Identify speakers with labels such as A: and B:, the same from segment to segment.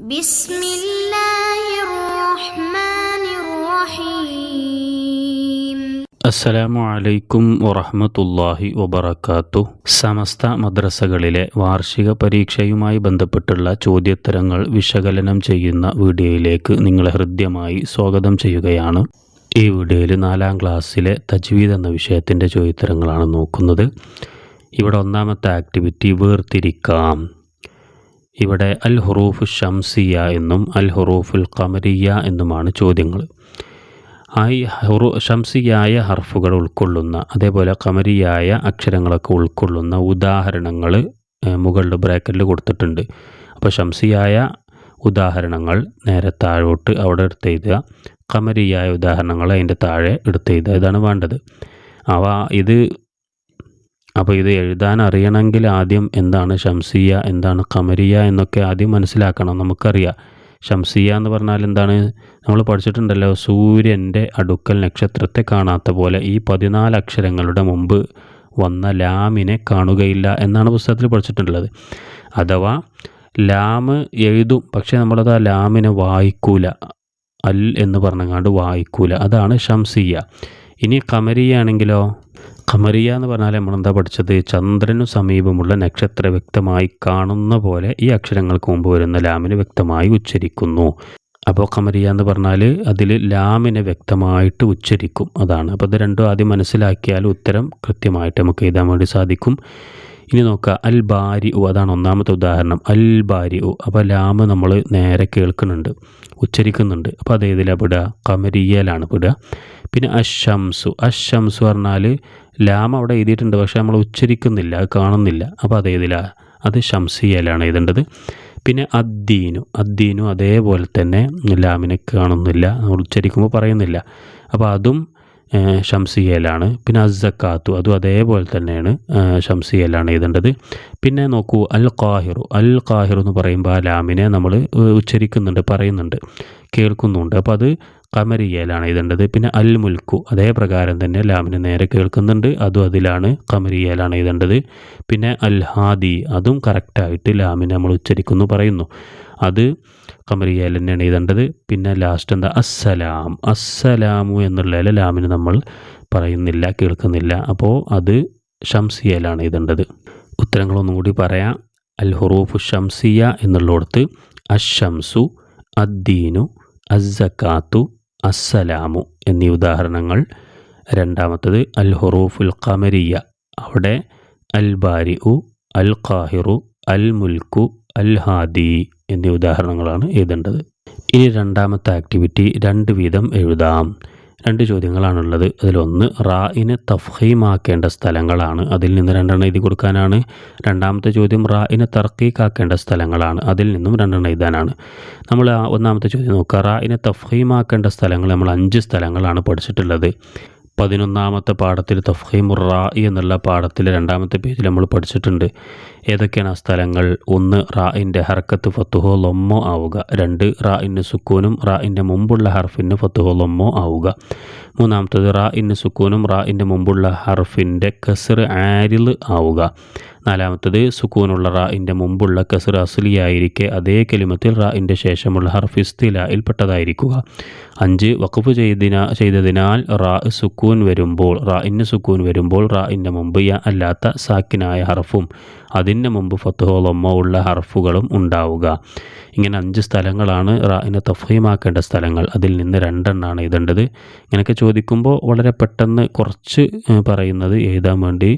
A: بسم الله الرحمن الرحيم
B: അസ്സലാമു അലൈക്കും വറഹ്മത്തുള്ളാഹി വബറകാത്തു സമസ്ത മദ്രസകളിലെ വാർഷിക പരീക്ഷയുമായി ബന്ധപ്പെട്ടുള്ള ചോദ്യോത്തരങ്ങൾ വിശകലനം ചെയ്യുന്ന വീഡിയോയിലേക്ക് നിങ്ങളെ ഹൃദ്യമായി സ്വാഗതം ചെയ്യുകയാണ് ഈ വീഡിയോയിൽ നാലാം ക്ലാസ്സിലെ തജ്വീദ് എന്ന വിഷയത്തിൻ്റെ ചോദ്യോത്തരങ്ങളാണ് നോക്കുന്നത് ഇവിടെ ഒന്നാമത്തെ ആക്ടിവിറ്റി വേർതിരിക്കാം ഇവിടെ അൽ ഹുറൂഫ് ഷംസിയ എന്നും അൽ ഹുറൂഫുൽ ഖമരിയ എന്നുമാണ് ചോദ്യങ്ങൾ. ആയി ഹുറു ഷംസിയായ ഹർഫുകൾ ഉൾക്കൊള്ളുന്ന അതേപോലെ കമരിയായ അക്ഷരങ്ങളൊക്കെ ഉൾക്കൊള്ളുന്ന ഉദാഹരണങ്ങൾ മുകളിൽ ബ്രാക്കറ്റിൽ കൊടുത്തിട്ടുണ്ട്. അപ്പോൾ ഷംസിയായ ഉദാഹരണങ്ങൾ നേരെ താഴോട്ട് അവിടെ എടുത്ത് എഴുതുക കമരിയായ ഉദാഹരണങ്ങൾ അതിന്റെ താഴെ എടുത്ത് എഴുതുക ഇതാണ് വേണ്ടത്. അവ ഇത് അപ്പോൾ ഇത് എഴുതാൻ അറിയണമെങ്കിൽ ആദ്യം എന്താണ് ഷംസിയ എന്താണ് കമരിയ എന്നൊക്കെ ആദ്യം മനസ്സിലാക്കണം. നമുക്കറിയാം. ഷംസിയ എന്ന് പറഞ്ഞാൽ എന്താണ്? നമ്മൾ പഠിച്ചിട്ടുണ്ടല്ലോ സൂര്യന്റെ അടുക്കൽ നക്ഷത്രത്തെ കാണാത്ത പോലെ ഈ പതിനാല് അക്ഷരങ്ങളുടെ മുമ്പ് വന്ന ലാമിനെ കാണുകയില്ല എന്നാണ് പുസ്തകത്തിൽ പഠിച്ചിട്ടുള്ളത്. അഥവാ ലാമ് എഴുതും പക്ഷേ നമ്മളത് ആ ലാമിനെ വായിക്കൂല. അൽ എന്ന് പറഞ്ഞങ്ങാണ്ട് വായിക്കൂല. അതാണ് ഷംസിയ ഇനി കമരിയ ഖമറിയ എന്ന് പറഞ്ഞാൽ നമ്മളെന്താ പഠിച്ചത്? ചന്ദ്രനു സമീപമുള്ള നക്ഷത്ര വ്യക്തമായി കാണുന്ന പോലെ ഈ അക്ഷരങ്ങൾക്ക് മുമ്പ് വരുന്ന ലാമിന് വ്യക്തമായി ഉച്ചരിക്കുന്നു. അപ്പോൾ ഖമരിയ എന്ന് പറഞ്ഞാൽ അതിൽ ലാമിനെ വ്യക്തമായിട്ട് ഉച്ചരിക്കും. അതാണ്. അപ്പോൾ ഇത് രണ്ടും ആദ്യം മനസ്സിലാക്കിയാൽ ഉത്തരം കൃത്യമായിട്ട് നമുക്ക് എഴുതാൻ വേണ്ടി സാധിക്കും. ഇനി നോക്കുക അൽ ബാരി ഉ അതാണ് ഒന്നാമത്തെ ഉദാഹരണം. അൽ ബാരി ഉ അപ്പോൾ ലാമ് നമ്മൾ നേരെ കേൾക്കുന്നുണ്ട്. ഉച്ചരിക്കുന്നുണ്ട്. അപ്പോൾ അത് ഏതിലാണ് പെടുക? കമരിയയിലാണ് വിടുക പിന്നെ അഷംസു അഷംസു പറഞ്ഞാൽ ലാം അവിടെ എഴുതിയിട്ടുണ്ട് പക്ഷേ നമ്മൾ ഉച്ചരിക്കുന്നില്ല അത് കാണുന്നില്ല. അപ്പോൾ അത് ഏതിലാ? അത് ഷംസിയയിലാണ് എഴുതേണ്ടത്. പിന്നെ അദ്ദീനു. അദ്ദീനു അതേപോലെ തന്നെ ലാമിനെ കാണുന്നില്ല ഉച്ചരിക്കുമ്പോൾ പറയുന്നില്ല. അപ്പോൾ അതും ഷംസിയലാണ് പിന്നെ അസക്കാത്തു അതും അതേപോലെ തന്നെയാണ് ഷംസിയയിലാണ് എഴുതേണ്ടത്. പിന്നെ നോക്കൂ അൽ ഖാഹിറു അൽ ഖാഹിറു എന്ന് പറയുമ്പോൾ ആ ലാമിനെ നമ്മൾ ഉച്ചരിക്കുന്നുണ്ട് പറയുന്നുണ്ട്. കേൾക്കുന്നുണ്ട്. അപ്പോൾ അത് കമരിയയിലാണ് എഴുതേണ്ടത്. പിന്നെ അൽ മുൽക്കു അതേ പ്രകാരം തന്നെ ലാമിന് നേരെ കേൾക്കുന്നുണ്ട്. അതും അതിലാണ് കമരിയയിലാണ് എഴുതേണ്ടത്. പിന്നെ അൽ ഹാദി അതും കറക്റ്റായിട്ട് ലാമിനെ നമ്മൾ ഉച്ചരിക്കുന്നു പറയുന്നു. അത് കമരിയയിൽ തന്നെയാണ് എഴുതേണ്ടത്. പിന്നെ ലാസ്റ്റ് എന്താ? അസ്സലാം. അസ്സലാമു എന്നുള്ള ലാമിന് നമ്മൾ പറയുന്നില്ല കേൾക്കുന്നില്ല. അപ്പോൾ അത് ഷംസിയയിലാണ് എഴുതേണ്ടത്. ഉത്തരങ്ങളൊന്നും കൂടി പറയാം. അൽ ഹുറൂഫു ഷംസിയ എന്നുള്ളിടത്ത് അഷംസു അദ്ദീനു അസ്സക്കാത്തു അസ്സലാമു എന്നീ ഉദാഹരണങ്ങൾ. രണ്ടാമത്തത് അൽ ഹുറൂഫുൽ ഖമരിയ. അവിടെ അൽ ബാരി ഉ അൽ ഖാഹിറു അൽ മുൽക്കു അൽ ഹാദി എന്നീ ഉദാഹരണങ്ങളാണ് എഴുതേണ്ടത്. ഇനി രണ്ടാമത്തെ ആക്ടിവിറ്റി രണ്ട് വീതം എഴുതാം. രണ്ട് ചോദ്യങ്ങളാണുള്ളത്. അതിലൊന്ന് റായിനെ തഫ്ഹീമാക്കേണ്ട സ്ഥലങ്ങളാണ്. അതിൽ നിന്ന് രണ്ടെണ്ണം എഴുതി കൊടുക്കാനാണ്. രണ്ടാമത്തെ ചോദ്യം റായിനെ തർക്കീക്കാക്കേണ്ട സ്ഥലങ്ങളാണ്. അതിൽ നിന്നും രണ്ടെണ്ണം എഴുതാനാണ്. നമ്മൾ ഒന്നാമത്തെ ചോദ്യം നോക്കുക. റായിനെ തഫ്ഹീമാക്കേണ്ട സ്ഥലങ്ങൾ നമ്മൾ അഞ്ച് സ്ഥലങ്ങളാണ് പഠിച്ചിട്ടുള്ളത്. പതിനൊന്നാമത്തെ പാഠത്തിൽ റാ എന്നുള്ള പാഠത്തിൽ രണ്ടാമത്തെ പേജിൽ നമ്മൾ പഠിച്ചിട്ടുണ്ട്. ഏതൊക്കെയാണ് ആ സ്ഥലങ്ങൾ? ഒന്ന് റായിന്റെ ഹർക്കത്ത് ഫത്തുഹോ ലൊമ്മോ ആവുക. രണ്ട് റായിന് സുക്കൂനും റായിന്റെ മുമ്പുള്ള ഹർഫിന് ഫത്തുഹോ ലൊമ്മോ ആവുക. മൂന്നാമത്തത് റായിന് സുക്കൂനും റായിന്റെ മുമ്പുള്ള ഹർഫിന്റെ കസർ ആരിൽ ആവുക. നാലാമത്തത് സുക്കൂനുള്ള റായിന്റെ മുമ്പുള്ള കസർ അസുലിയായിരിക്കെ അതേ കെലിമത്തിൽ റാ ഇന്റെ ശേഷമുള്ള ഹർഫ് ഇസ്തിലായിൽ പെട്ടതായിരിക്കുക. അഞ്ച് വഖഫ് ചെയ്തിന ചെയ്തതിനാൽ റാ സുക്കൂൻ വരുമ്പോൾ റായിന് സുക്കൂൻ വരുമ്പോൾ റായിന്റെ മുമ്പ് യാ അല്ലാത്ത സാക്കിനായ ഹർഫും അതിന്റെ മുമ്പ് ഫത്തുഹോളൊമ്മ ഉള്ള ഹർഫുകളും ഉണ്ടാവുക. ഇങ്ങനെ അഞ്ച് സ്ഥലങ്ങളാണ് റായിനെ തഫീമാക്കേണ്ട സ്ഥലങ്ങൾ. അതിൽ നിന്ന് രണ്ടെണ്ണാണ് എഴുതേണ്ടത്. ഇങ്ങനെയൊക്കെ ചോദിക്കുമ്പോൾ വളരെ പെട്ടെന്ന് കുറച്ച് പറയുന്നത് എഴുതാൻ വേണ്ടി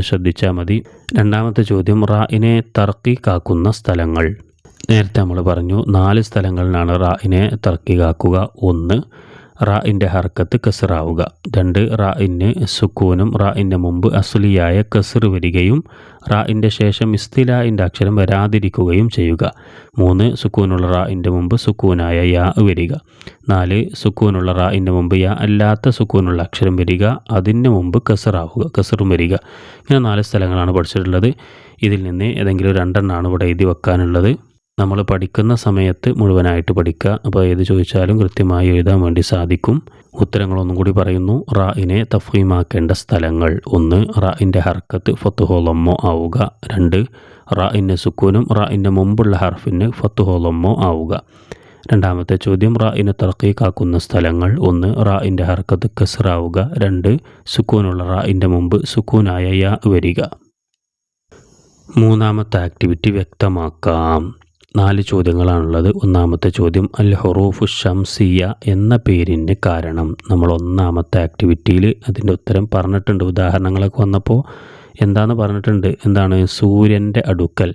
B: ശ്രദ്ധിച്ചാൽ മതി. രണ്ടാമത്തെ ചോദ്യം റായിനെ തർക്കിക്കാക്കുന്ന സ്ഥലങ്ങൾ. നേരത്തെ നമ്മൾ പറഞ്ഞു നാല് സ്ഥലങ്ങളിലാണ് റായിനെ തർക്കിക്കാക്കുക. ഒന്ന് റായിന്റെ ഹർക്കത്ത് കസറാവുക. രണ്ട് റായിന് സുക്കൂനും റായിന്റെ മുമ്പ് അസുലിയായ കസർ വരികയും റായിന്റെ ശേഷം ഇസ്തിലായിന്റെ അക്ഷരം വരാതിരിക്കുകയും ചെയ്യുക. മൂന്ന് സുക്കൂനുള്ള റായിന്റെ മുമ്പ് സുക്കൂനായ യാ വരിക. നാല് സുക്കൂനുള്ള റായിന്റെ മുമ്പ് യാ അല്ലാത്ത സുക്കൂനുള്ള അക്ഷരം വരിക. അതിന് മുമ്പ് കസറാവുക കസറും വരിക. ഇങ്ങനെ നാല് സ്ഥലങ്ങളാണ് പഠിച്ചിട്ടുള്ളത്. ഇതിൽ നിന്ന് ഏതെങ്കിലും രണ്ടെണ്ണമാണ് ഇവിടെ എഴുതി വെക്കാനുള്ളത്. നമ്മൾ പഠിക്കുന്ന സമയത്ത് മുഴുവനായിട്ട് പഠിക്കുക. അപ്പോൾ ഏത് ചോദിച്ചാലും കൃത്യമായി എഴുതാൻ വേണ്ടി സാധിക്കും. ഉത്തരങ്ങളൊന്നും കൂടി പറയുന്നു. റായിനെ തഫീമാക്കേണ്ട സ്ഥലങ്ങൾ. ഒന്ന് റായിന്റെ ഹർക്കത്ത് ഫത്തുഹോളമ്മോ ആവുക. രണ്ട് റായിന്റെ സുക്കൂനും റായിന്റെ മുമ്പുള്ള ഹർഫിന് ഫത്തുഹോളമ്മോ ആവുക. രണ്ടാമത്തെ ചോദ്യം റായിനെ തർക്കീക്കാക്കുന്ന സ്ഥലങ്ങൾ. ഒന്ന് റായിന്റെ ഹർക്കത്ത് കസറാവുക. രണ്ട് സുക്കൂനുള്ള റായിന്റെ മുമ്പ് സുക്കൂനായ യ വരിക. മൂന്നാമത്തെ ആക്ടിവിറ്റി വ്യക്തമാക്കാം. നാല് ചോദ്യങ്ങളാണുള്ളത്. ഒന്നാമത്തെ ചോദ്യം അൽ ഹൊറൂഫു ഷംസിയ എന്ന പേരിന് കാരണം. നമ്മൾ ഒന്നാമത്തെ ആക്ടിവിറ്റിയിൽ അതിന്റെ ഉത്തരം പറഞ്ഞിട്ടുണ്ട്. ഉദാഹരണങ്ങളൊക്കെ വന്നപ്പോൾ എന്താന്ന് പറഞ്ഞിട്ടുണ്ട്? എന്താണ്? സൂര്യന്റെ അടുക്കൽ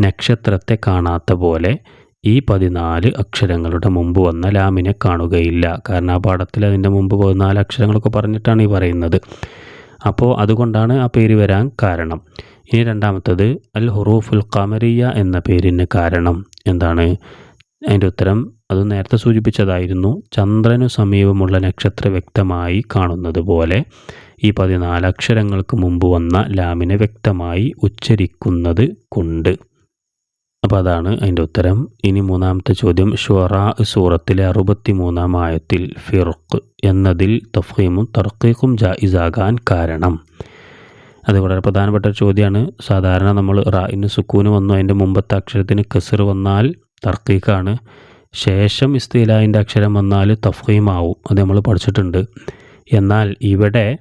B: നക്ഷത്രത്തെ കാണാത്ത പോലെ ഈ പതിനാല് അക്ഷരങ്ങളുടെ മുമ്പ് വന്ന ലാമിനെ കാണുകയില്ല. കാരണം ആ പാഠത്തിൽ അതിന്റെ മുമ്പ് പതിനാല് അക്ഷരങ്ങളൊക്കെ പറഞ്ഞിട്ടാണ് ഈ പറയുന്നത്. അപ്പോൾ അതുകൊണ്ടാണ് ആ പേര് വരാൻ കാരണം. ഇനി രണ്ടാമത്തത് അൽ ഹുറൂഫുൽ ഖമരിയ എന്ന പേരിന് കാരണം എന്താണ്? അതിന്റെ ഉത്തരം അത് നേരത്തെ സൂചിപ്പിച്ചതായിരുന്നു. ചന്ദ്രനു സമീപമുള്ള നക്ഷത്ര വ്യക്തമായി കാണുന്നത് പോലെ ഈ പതിനാല് അക്ഷരങ്ങൾക്ക് മുമ്പ് വന്ന ലാമിനെ വ്യക്തമായി ഉച്ചരിക്കുന്നത് കൊണ്ട്. അപ്പോൾ അതാണ് അതിന്റെ ഉത്തരം. ഇനി മൂന്നാമത്തെ ചോദ്യം. ഷുറാ സൂറത്തിലെ അറുപത്തി മൂന്നാം ആയത്തിൽ ഫിറുഖ് എന്നതിൽ തഫീമും തർക്കീഖും ജായിസാകാൻ കാരണം. അത് വളരെ പ്രധാനപ്പെട്ട ചോദ്യമാണ് സാധാരണ നമ്മൾ റായിന് സുക്കൂന് വന്നു അതിന്റെ മുമ്പത്തെ അക്ഷരത്തിന് കസർ വന്നാൽ തർക്കീഖാണ്. ശേഷം ഇസ്തീലായിന്റെ അക്ഷരം വന്നാൽ തഫീമാവും അത് നമ്മൾ പഠിച്ചിട്ടുണ്ട്. എന്നാൽ ഇവിടെ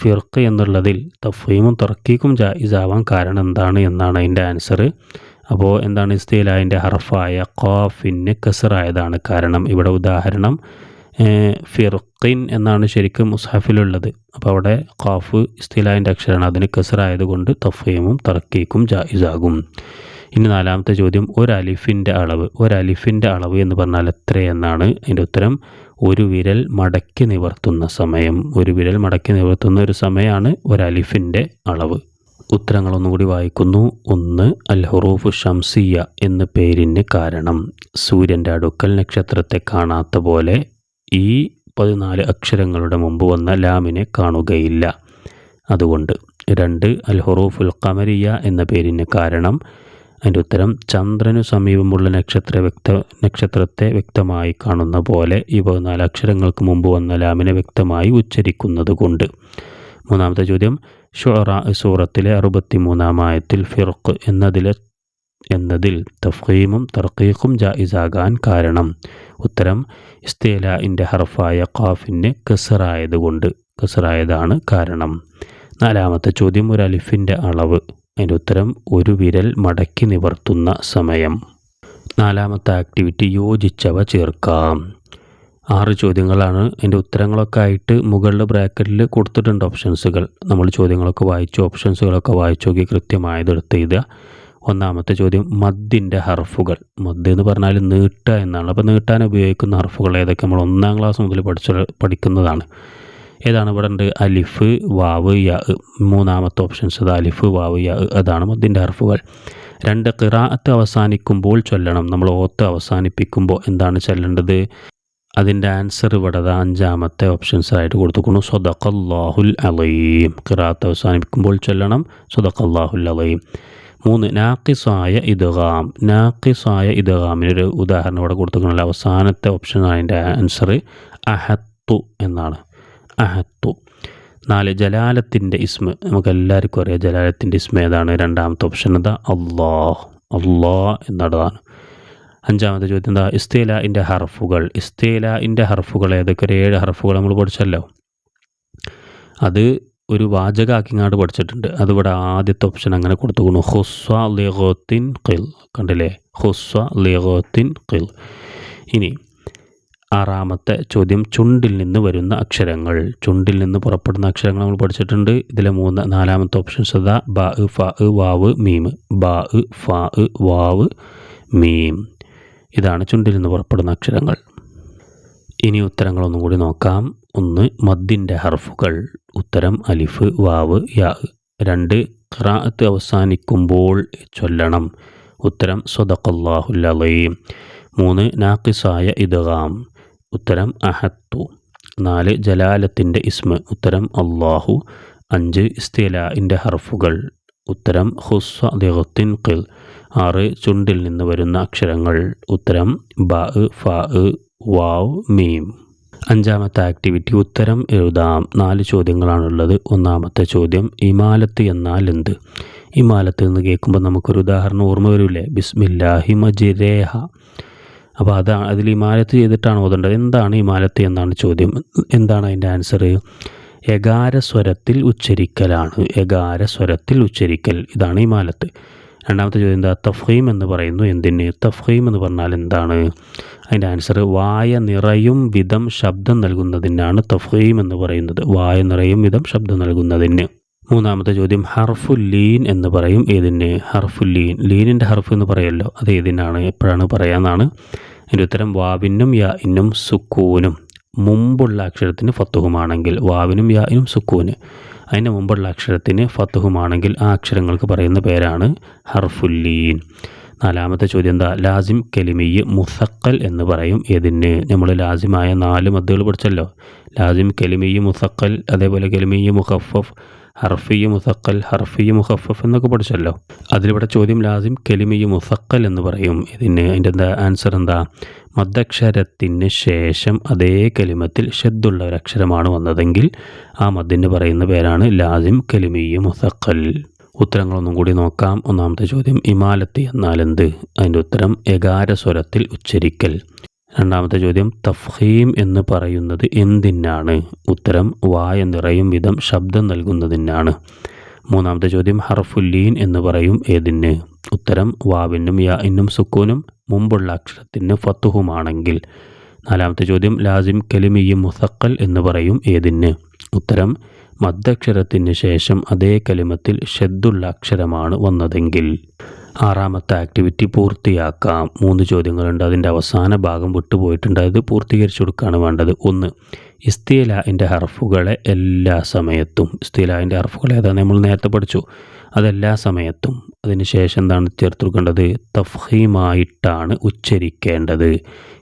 B: ഫിർക്ക് എന്നുള്ളതിൽ തഫീമും തർക്കീക്കും ജായിസാവാൻ കാരണം എന്താണ് എന്നാണ് അതിന്റെ ആൻസർ. അപ്പോൾ എന്താണ് ഇസ്തീലായിന്റെ ഹർഫായ ഖാഫിന് കസറായതാണ് കാരണം. ഇവിടെ ഉദാഹരണം ഫിർഖിൻ എന്നാണ് ശരിക്കും മുസ്ഹഫിലുള്ളത്. അപ്പോൾ അവിടെ ഖാഫ് ഇസ്തിലായിന്റെ അക്ഷരമാണ്. അതിന് കസറായതുകൊണ്ട് തഫീമും തർക്കീക്കും ജായിസാകും. ഇനി നാലാമത്തെ ചോദ്യം ഒരു അലിഫിന്റെ അളവ്. ഒരു അലിഫിന്റെ അളവ് എന്ന് പറഞ്ഞാൽ എത്രയെന്നാണ് അതിന്റെ ഉത്തരം. ഒരു വിരൽ മടക്കി നിവർത്തുന്ന സമയം. ഒരു വിരൽ മടക്കി നിവർത്തുന്ന ഒരു സമയമാണ് ഒരു അലിഫിന്റെ അളവ് ഉത്തരങ്ങളൊന്നും കൂടി വായിക്കുന്നു. ഒന്ന് അൽ ഹുറൂഫ് ഷംസിയ എന്ന പേരിന് കാരണം. സൂര്യന്റെ അടുക്കൽ നക്ഷത്രത്തെ കാണാത്ത പോലെ ഈ പതിനാല് അക്ഷരങ്ങളുടെ മുമ്പ് വന്ന ലാമിനെ കാണുകയില്ല. അതുകൊണ്ട് രണ്ട് അൽ ഹുറൂഫുൽ കമരിയ എന്ന പേരിന് കാരണം അതിന്റെ ഉത്തരം ചന്ദ്രനു സമീപമുള്ള നക്ഷത്ര വ്യക്ത നക്ഷത്രത്തെ വ്യക്തമായി കാണുന്ന പോലെ ഈ പതിനാല് അക്ഷരങ്ങൾക്ക് മുമ്പ് വന്ന ലാമിനെ വ്യക്തമായി ഉച്ചരിക്കുന്നത് കൊണ്ട്. മൂന്നാമത്തെ ചോദ്യം ഷുറ സൂറത്തിലെ അറുപത്തി മൂന്നാം ആയത്തിൽ എന്നതിലെ എന്നതിൽ തഫീമും തർക്കീഖും ജായിസാകാൻ കാരണം. ഉത്തരം ഇസ്തേലാഇന്റെ ഹർഫായ ഖാഫിന് കസറായതുകൊണ്ട് കസറായതാണ് കാരണം. നാലാമത്തെ ചോദ്യം ഒരു അലിഫിന്റെ അളവ്. അതിന്റെ ഉത്തരം ഒരു വിരൽ മടക്കി നിവർത്തുന്ന സമയം. നാലാമത്തെ ആക്ടിവിറ്റി യോജിച്ചവ ചേർക്കാം. ആറ് ചോദ്യങ്ങളാണ്. അതിന്റെ ഉത്തരങ്ങളൊക്കെ ആയിട്ട് മുകളിലെ ബ്രാക്കറ്റിൽ കൊടുത്തിട്ടുണ്ട് ഓപ്ഷൻസുകൾ. നമ്മൾ ചോദ്യങ്ങളൊക്കെ വായിച്ചു ഓപ്ഷൻസുകളൊക്കെ വായിച്ചു നോക്കി കൃത്യമായത് എടുത്ത് എഴുതുക. ഒന്നാമത്തെ ചോദ്യം മദ്ദിന്റെ ഹർഫുകൾ. മദ് എന്ന് പറഞ്ഞാൽ നീട്ട എന്നാണ്. അപ്പോൾ നീട്ടാൻ ഉപയോഗിക്കുന്ന ഹർഫുകൾ ഏതൊക്കെ? നമ്മൾ ഒന്നാം ക്ലാസ് മുതൽ പഠിച്ച പഠിക്കുന്നതാണ്. ഏതാണ് ഇവിടെ ഉണ്ട്? അലിഫ് വാവ് യാ. മൂന്നാമത്തെ ഓപ്ഷൻസ് അത് അലിഫ് വാവ് യാ. അതാണ് മദ്ദിന്റെ ഹർഫുകൾ. രണ്ട് കിറാത്ത് അവസാനിക്കുമ്പോൾ ചൊല്ലണം. നമ്മൾ ഓത്ത് അവസാനിപ്പിക്കുമ്പോൾ എന്താണ് ചൊല്ലേണ്ടത്? അതിന്റെ ആൻസർ ഇവിടെ അഞ്ചാമത്തെ ഓപ്ഷൻസ് ആയിട്ട് കൊടുത്തുക്കുന്നു സ്വതക്കല്ലാഹുൽ അലീം. കിറാത്ത് അവസാനിപ്പിക്കുമ്പോൾ ചൊല്ലണം. സ്വതക്കല്ലാഹുൽ അലീം. മൂന്ന് നാക്കിസായ ഇദ്ഗാം. നാക്കിസായ ഇദ്ഗാമിനൊരു ഉദാഹരണം ഇവിടെ കൊടുത്തിട്ടുള്ള അവസാനത്തെ ഓപ്ഷനാണ് അതിന്റെ ആൻസർ അഹത്തു എന്നാണ്. അഹത്തു. നാല് ജലാലത്തിന്റെ ഇസ്മ. നമുക്ക് എല്ലാവർക്കും അറിയാം ജലാലത്തിന്റെ ഇസ്മ ഏതാണ്. രണ്ടാമത്തെ ഓപ്ഷൻ എന്താ? അള്ളാഹ് അള്ളാഹ് എന്നുള്ളതാണ് അഞ്ചാമത്തെ ചോദ്യം എന്താ? ഇസ്തേലാന്റെ ഹർഫുകൾ. ഇസ്തേലാന്റെ ഹർഫുകൾ ഏതൊക്കെ? ഒരു ഏഴ് ഹർഫുകൾ നമ്മൾ പഠിച്ചല്ലോ. അത് ഒരു വാചകാക്കിങ്ങാണ്ട് പഠിച്ചിട്ടുണ്ട്. അതിവിടെ ആദ്യത്തെ ഓപ്ഷൻ അങ്ങനെ കൊടുത്തുകൊണ്ടു ഹുസ്വ ലിഗോത്തിൻ ഖിൽ. കണ്ടില്ലേ? ഹുസ്വ ലിഗോത്തിൻ ഖിൽ. ഇനി ആറാമത്തെ ചോദ്യം. ചുണ്ടിൽ നിന്ന് വരുന്ന അക്ഷരങ്ങൾ. ചുണ്ടിൽ നിന്ന് പുറപ്പെടുന്ന അക്ഷരങ്ങൾ നമ്മൾ പഠിച്ചിട്ടുണ്ട്. ഇതിലെ മൂന്ന് നാലാമത്തെ ഓപ്ഷൻ സദാ ബ ഫ വാവ് മീം. ബ ഫ വാവ് മീം. ഇതാണ് ചുണ്ടിൽ നിന്ന് പുറപ്പെടുന്ന അക്ഷരങ്ങൾ. ഇനി ഉത്തരങ്ങളൊന്നും കൂടി നോക്കാം. ഒന്ന് മദ്ദിന്റെ ഹർഫുകൾ ഉത്തരം അലിഫ് വാവ് യാ. രണ്ട് ഖറാഅത്ത് അവസാനിക്കുമ്പോൾ ചൊല്ലണം. ഉത്തരം സ്വതക്കല്ലാഹുല്ലീം മൂന്ന് നാക്കിസായ ഇദ്ഗാം. ഉത്തരം അഹത്തു. നാല് ജലാലത്തിന്റെ ഇസ്മ. ഉത്തരം അള്ളാഹു അഞ്ച് ഇസ്തിലാഇന്റെ ഹർഫുകൾ. ഉത്തരം ഹുസ്വ ദിഗത്തിൻ ഖിൽ. ആറ് ചുണ്ടിൽ നിന്ന് വരുന്ന അക്ഷരങ്ങൾ. ഉത്തരം ബ ഫ വാവ് മീം. അഞ്ചാമത്തെ ആക്ടിവിറ്റി ഉത്തരം എഴുതാം. നാല് ചോദ്യങ്ങളാണുള്ളത്. ഒന്നാമത്തെ ചോദ്യം ഇമാലത്ത് എന്നാൽ എന്ത്? ഇമാലത്ത് എന്ന് കേൾക്കുമ്പോൾ നമുക്കൊരു ഉദാഹരണം ഓർമ്മ വരില്ലേ ബിസ്മില്ലാഹി മജിരേഹ. അപ്പോൾ അതാണ് അതിൽ ഇമാലത്ത് ചെയ്തിട്ടാണ് ഓതേണ്ടത്. എന്താണ് ഇമാലത്ത് എന്നാണ് ചോദ്യം. എന്താണ് അതിന്റെ ആൻസർ? എകാര സ്വരത്തിൽ ഉച്ചരിക്കലാണ്. എകാര സ്വരത്തിൽ ഉച്ചരിക്കൽ. ഇതാണ് ഇമാലത്ത്. രണ്ടാമത്തെ ചോദ്യം എന്താ? തഫീം എന്ന് പറയുന്നു. എന്തിന്? തഫീം എന്ന് പറഞ്ഞാൽ എന്താണ്? അതിന്റെ ആൻസർ വായ നിറയും വിധം ശബ്ദം നൽകുന്നതിനാണ് തഫീം എന്ന് പറയുന്നത്. വായ നിറയും വിധം ശബ്ദം നൽകുന്നതിന്. മൂന്നാമത്തെ ചോദ്യം ഹർഫുൽ ലീൻ എന്ന് പറയും. ഏതിന്? ഹർഫുൽ ലീൻ. ലീനിന്റെ ഹർഫ് എന്ന് പറയല്ലോ. അത് ഏതിനാണ്? എപ്പോഴാണ് പറയാമെന്നാണ് അതിന്റെ ഉത്തരം വാവിനും യാ ഇന്നും സുക്കൂനും. മുമ്പുള്ള അക്ഷരത്തിന് ഫത്തുഹുമാണെങ്കിൽ വാവിനും യാ ഇനും സുക്കൂന്. അതിന് മുമ്പുള്ള അക്ഷരത്തിന് ഫത്തുഹുമാണെങ്കിൽ ആ അക്ഷരങ്ങൾക്ക് പറയുന്ന പേരാണ് ഹർഫുല്ലീൻ. നാലാമത്തെ ചോദ്യം എന്താ? ലാസിം കെലിമിയ് മുസക്കൽ എന്ന് പറയും. ഏതിന്? നമ്മൾ ലാസിമായ നാല് മദ്ദുകൾ പഠിച്ചല്ലോ. ലാസിം കെലിമിയ് മുസക്കൽ അതേപോലെ കെലിമിയ് മുഹഫഫ് ഹർഫിയ് മുസക്കൽ ഹർഫിയ് മുഹഫഫ് എന്നൊക്കെ പഠിച്ചല്ലോ. അതിലിവിടെ ചോദ്യം ലാസിം കെലിമിയ് മുസക്കൽ എന്ന് പറയും. ഇതിന് അതിന്റെ എന്താ ആൻസർ എന്താ? മദ്ദക്ഷരത്തിന് ശേഷം അതേ കലിമത്തിൽ ഷെദ്ദുള്ള ഒരു അക്ഷരമാണ് വന്നതെങ്കിൽ ആ മദ്ദിന് പറയുന്ന പേരാണ് ലാസിം കലിമിയ് മുസക്കൽ ഉത്തരങ്ങളൊന്നും കൂടി നോക്കാം. ഒന്നാമത്തെ ചോദ്യം ഇമാലത്ത് എന്നാൽ എന്ത് അതിന്റെ ഉത്തരം സ്വരത്തിൽ ഉച്ചരിക്കൽ. രണ്ടാമത്തെ ചോദ്യം തഫ്ഹീം എന്ന് പറയുന്നത് എന്തിനാണ്? ഉത്തരം വായ നിറയും വിധം ശബ്ദം നൽകുന്നതിനാണ്. മൂന്നാമത്തെ ചോദ്യം ഹർഫുല്ലീൻ എന്ന് പറയും ഏതിന്? ഉത്തരം വാവിനും യാ ഇന്നും സുക്കൂനും മുമ്പുള്ള അക്ഷരത്തിന് ഫത്തുഹുമാണെങ്കിൽ. നാലാമത്തെ ചോദ്യം ലാസിം കലിമിയും മുസക്കൽ എന്ന് പറയും ഏതിന്? ഉത്തരം മദ്ദക്ഷരത്തിന് ശേഷം അതേ കലിമത്തിൽ ഷെദ്ദുള്ള അക്ഷരമാണ് വന്നതെങ്കിൽ. ആറാമത്തെ ആക്ടിവിറ്റി പൂർത്തിയാക്കാം. മൂന്ന് ചോദ്യങ്ങളുണ്ട്. അതിന്റെ അവസാന ഭാഗം വിട്ടുപോയിട്ടുണ്ട്. അത് പൂർത്തീകരിച്ചു കൊടുക്കുകയാണ് വേണ്ടത്. ഒന്ന് ഇസ്തിലാന്റെ ഹർഫുകളെ എല്ലാ സമയത്തും. ഇസ്തിലാന്റെ ഹർഫുകൾ ഏതാണ്? നമ്മൾ നേരത്തെ പഠിച്ചു. അതെല്ലാ സമയത്തും. അതിന് ശേഷം എന്താണ് ചേർത്ത് കൊടുക്കേണ്ടത് തഫ്ഹീമായിട്ടാണ് ഉച്ചരിക്കേണ്ടത്.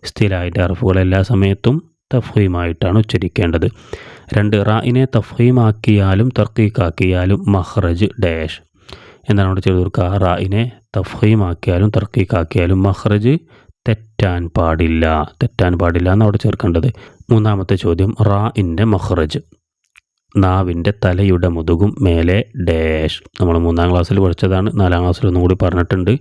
B: ഇസ്തിലാന്റെ ഹർഫുകൾ എല്ലാ സമയത്തും തഫ്ഹീമായിട്ടാണ് ഉച്ചരിക്കേണ്ടത്. രണ്ട് റായിനെ തഫീമാക്കിയാലും തർക്കീക്കാക്കിയാലും മഹ്റജ് ഡാഷ്. എന്താണ് അവിടെ ചെയ്തു തീർക്കുക റായിനെ തഫീമാക്കിയാലും തർക്കീക്കാക്കിയാലും മഹ്റജ് തെറ്റാൻ പാടില്ല. തെറ്റാൻ പാടില്ല എന്ന് അവിടെ ചേർക്കേണ്ടത്. മൂന്നാമത്തെ ചോദ്യം റായിന്റെ മഹ്റജ് നാവിന്റെ തലയുടെ മുതുകും മേലെ ഡാഷ്. നമ്മൾ മൂന്നാം ക്ലാസ്സിൽ പഠിച്ചതാണ്. നാലാം ക്ലാസ്സിൽ ഒന്നും കൂടി പറഞ്ഞിട്ടുണ്ട്.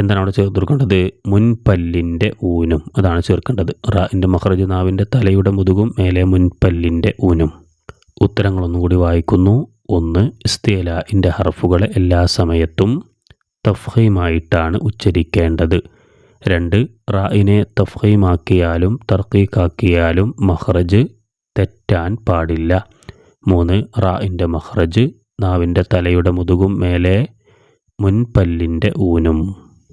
B: എന്താണ് അവിടെ ചേർത്ത് കൊടുക്കേണ്ടത് മുൻപല്ലിന്റെ ഊനും. അതാണ് ചേർക്കേണ്ടത്. റാന്റെ മഹറജ് നാവിന്റെ തലയുടെ മുതുകും മേലെ മുൻപല്ലിന്റെ ഊനും. ഉത്തരങ്ങളൊന്നും കൂടി വായിക്കുന്നു. ഒന്ന് ഇസ്തിയലാഇന്റെ ഹർഫുകളെ എല്ലാ സമയത്തും തഫ്ഹീമായിട്ടാണ് ഉച്ചരിക്കേണ്ടത്. രണ്ട് റായിനെ തഫ്ഹീമാക്കിയാലും തർക്കീക്കാക്കിയാലും മഹ്റജ് തെറ്റാൻ പാടില്ല. മൂന്ന് റായിന്റെ മഹ്റജ് നാവിന്റെ തലയുടെ മുതുകും മേലെ മുൻപല്ലിന്റെ ഊനും.